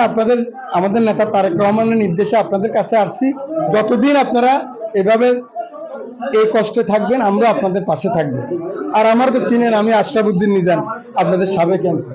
আপনাদের, আমাদের নেতা তারেক রহমানের নির্দেশে আপনাদের কাছে আসছি। যতদিন আপনারা এভাবে এই কষ্টে থাকবেন আমরা আপনাদের পাশে থাকব। আর আমার তো চিনেন, আমি আশরাফুদ্দিন নিজান আপনাদের সাবেক এমপি।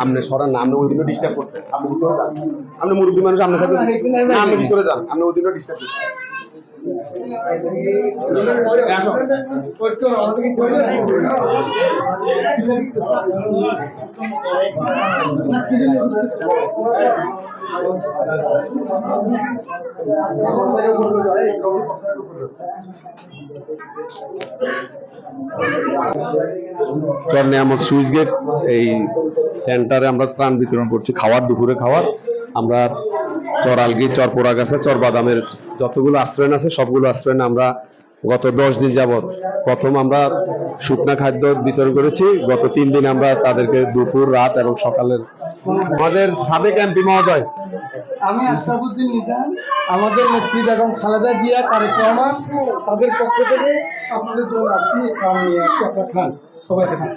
আপনি ওই দিনও ডিস্টার্ব করতেন আপনি ভিতরে যান আপনি মুরব্বী মানুষ আপনি থাকবেন না আপনি ভিতরে যান? আপনি ওই দিনও ডিস্টার্ব করতেন চর নিয়ামত সুইচ গেট, এই সেন্টারে আমরা ত্রাণ বিতরণ করছি, খাওয়ার, দুপুরে খাওয়ার। আমরা চর আলগি চর পোড়া গাছে চর বাদামের যতগুলো আশ্রয়ন আছে সবগুলো আশ্রয়ন আমরা গত দশ দিন যাবত প্রথম আমরা শুকনা খাদ্য বিতরণ করেছি। গত তিন দিন আমরা তাদেরকে দুপুর রাত এবং সকালের আমাদের সাবেক এমপি মহোদয়। আমি আশরাফুদ্দিন নিজান আমাদের নেত্রী বেগম খালেদা জিয়া তারেক রহমান তাদের পক্ষ থেকে আপনাদের জন্য আসছি খান সবাই খান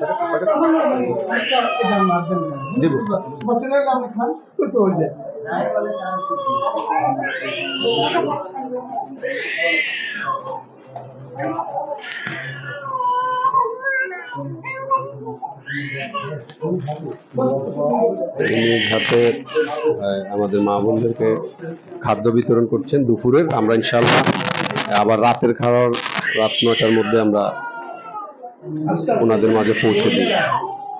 আমাদের মা বোনদেরকে খাদ্য বিতরণ করছেন দুপুরের। আমরা ইনশাল্লাহ আবার রাতের খাওয়ার, রাত নয়টার মধ্যে আমরা ওনাদের মাঝে পৌঁছে দিই।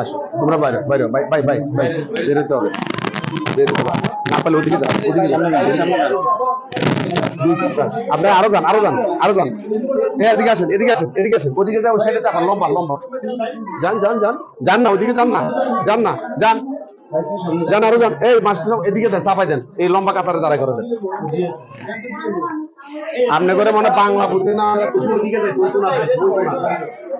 আসো, তোমরা বাইরে বাইরে, বাই বাই বাই বেরোতে হবে। বেরোতে হবে। না পারলে ওদিকে যাও, ওদিকে আপনারা আরও যান আরও যান আরও যান। হ্যাঁ এদিকে আসেন এদিকে আসেন এদিকে আসেন। ওদিকে সাইডে লম্বা লম্বা। যান যান যান যান না, ওদিকে যান না যান না, যান। যান, আরও যান। এই মাস্টার সাহেব এদিকে দেন চাপাই দেন। এই লম্বা কাতারে দাঁড়াই করে দেন। আপনি করে মানে বাংলা বলতো না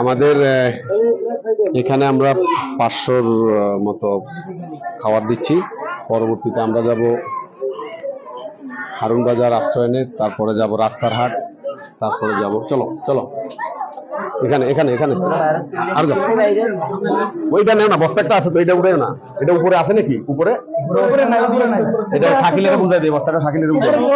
আমাদের এখানে আমরা পাঁচশোর মতো খাবার দিচ্ছি। পরবর্তীতে আমরা যাব হারুন বাজার আশ্রয়নে তারপরে যাব রাস্তার হাট তারপরে যাব। চলো চলো। এখানে এখানে এখানে। আর যাও। ওইটা নেও না, বস্তা একটা আছে তো, এটা উঠে না। এটা উপরে আছে নাকি? উপরে? উপরে উপরে এটা শাকিলের বুঝাই দিই বস্তাটা শাকিলের বুঝাই দিই।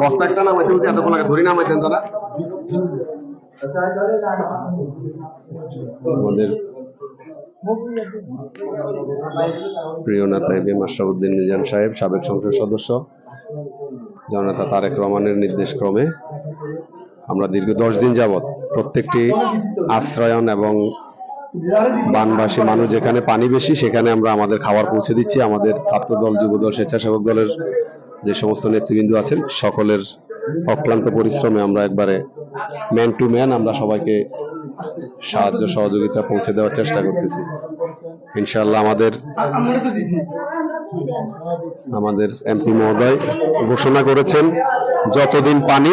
বস্তা একটা নামাইতে বলছি, এতক্ষণ লাগে ধরি নামাইতেন তারা। আমাদের প্রিয় নেতা A B M Ashrafuddin Nizam সাহেব, সাবেক সংসদ সদস্য, জননেতা তারেক রহমানের নির্দেশ ক্রমে আমরা দীর্ঘ দশ দিন যাবৎ প্রত্যেকটি আশ্রয়ন এবং বানবাসী মানুষ যেখানে পানি বেশি, সেখানে আমরা আমাদের খাবার পৌঁছে দিচ্ছি। আমাদের ছাত্র দল যুব দল স্বেচ্ছাসেবক দলের যে সমস্ত নেতৃবৃন্দ আছেন, সকলের অক্লান্ত পরিশ্রমে আমরা একবারে ম্যান টু ম্যান আমরা সবাইকে সাহায্য, সহযোগিতা পৌঁছে দেওয়ার চেষ্টা করতেছি। ইনশাআল্লাহ আমাদের আমাদের এমপি মহোদয় ঘোষণা করেছেন, যতদিন পানি